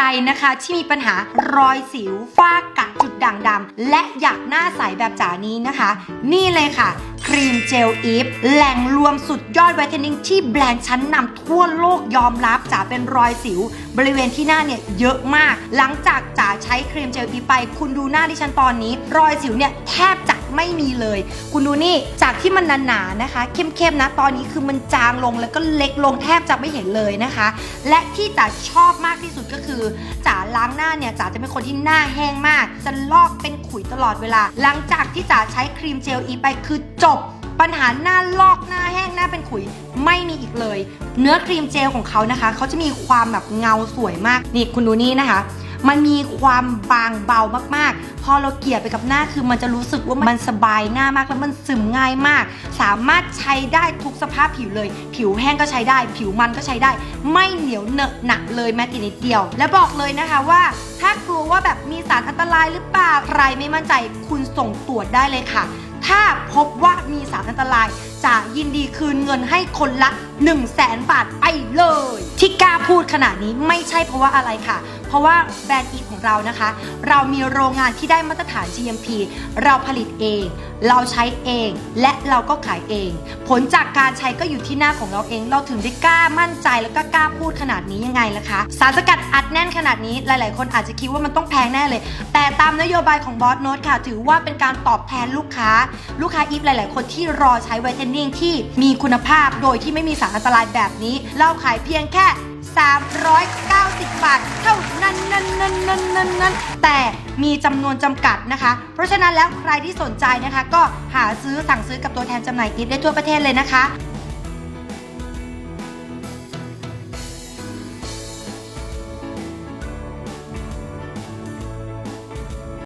รนะคะที่มีปัญหารอยสิวฝ้ากระจุดด่างดำและอยากหน้าใสแบบจ๋านี้นะคะ นี่เลยค่ะ เจลอีฟแหล่งรวมสุดยอดไวท์เทนนิ่งที่แบรนด์ชั้นนำทั่วโลกยอมรับจ๋าเป็นรอยสิว บริเวณที่หน้าเนี่ยเยอะมาก หลังจากจ๋าใช้ครีมเจลอีฟไป คุณดูหน้าที่ฉันตอนนี้ รอยสิวเนี่ยแทบจะไม่มีเลย คุณดูนี่จากที่มันหนาๆนะคะ เข้มๆนะตอนนี้คือมันจางลงแล้วก็เล็กลงแทบจะไม่เห็นเลยนะคะ และที่จ๋าชอบมากที่สุดก็คือจ๋าล้างหน้าเนี่ยจ๋าจะเป็นคนที่หน้าแห้งมาก จะลอกเป็นขุยตลอดเวลา หลังจากที่จ๋าใช้ครีมเจลอีไปคือจบ ปัญหาหน้าลอกหน้าแห้งหน้าเป็นขุยไม่มีอีกเลย เนื้อครีมเจลของเขานะคะ เขาจะมีความแบบเงาสวยมาก นี่คุณดูนี่นะคะ มันมีความบางเบามากๆ พอเราเกลี่ยไปกับหน้าคือมันจะรู้สึกว่ามันสบายหน้ามากแล้วมันซึมง่ายมาก สามารถใช้ได้ทุกสภาพผิวเลย ผิวแห้งก็ใช้ได้ ผิวมันก็ใช้ได้ ไม่เหนียวเหนอะหนักเลยแม้แต่นิดเดียว และบอกเลยนะคะว่าถ้ากลัวว่าแบบมีสารอันตรายหรือเปล่าใครไม่มั่นใจคุณส่งตรวจได้เลยค่ะ ถ้าพบว่ามีสารอันตราย จะยินดีคืนเงินให้คนละ 1 0 0 0 0แสนบาทไปเลย ที่กล้าพูดขนาดนี้ไม่ใช่เพราะว่าอะไรค่ะ เพราะว่าแบรนด์อีกของเรานะคะ เรามีโรงงานที่ได้มาตรฐาน GMP เราผลิตเอง เราใช้เอง และเราก็ขายเอง ผลจากการใช้ก็อยู่ที่หน้าของเราเอง เราถึงได้กล้ามั่นใจแล้วก็กล้าพูดขนาดนี้ยังไงล่ะคะ สารสกัดอัดแน่นขนาดนี้หลาย ๆ คนอาจจะคิดว่ามันต้องแพงแน่เลย แต่ตามนโยบายของบอสโน t ค่ะ ถือว่าเป็นการตอบแทนลูกค้า ลูกค้าอีฟหลาย ๆ คนที่รอใช้ไวเทนนิ่งที่มีคุณภาพโดยที่ไม่มีสารอันตรายแบบนี้ เราขายเพียงแค่ 390 บาทเท่านั้นนั้นนั้นนั้นนั้นนั้นแต่มีจำนวนจำกัดนะคะ เพราะฉะนั้นแล้วใครที่สนใจนะคะ ก็หาซื้อสั่งซื้อกับตัวแทนจำหน่ายกิฟได้ทั่วประเทศเลยนะคะ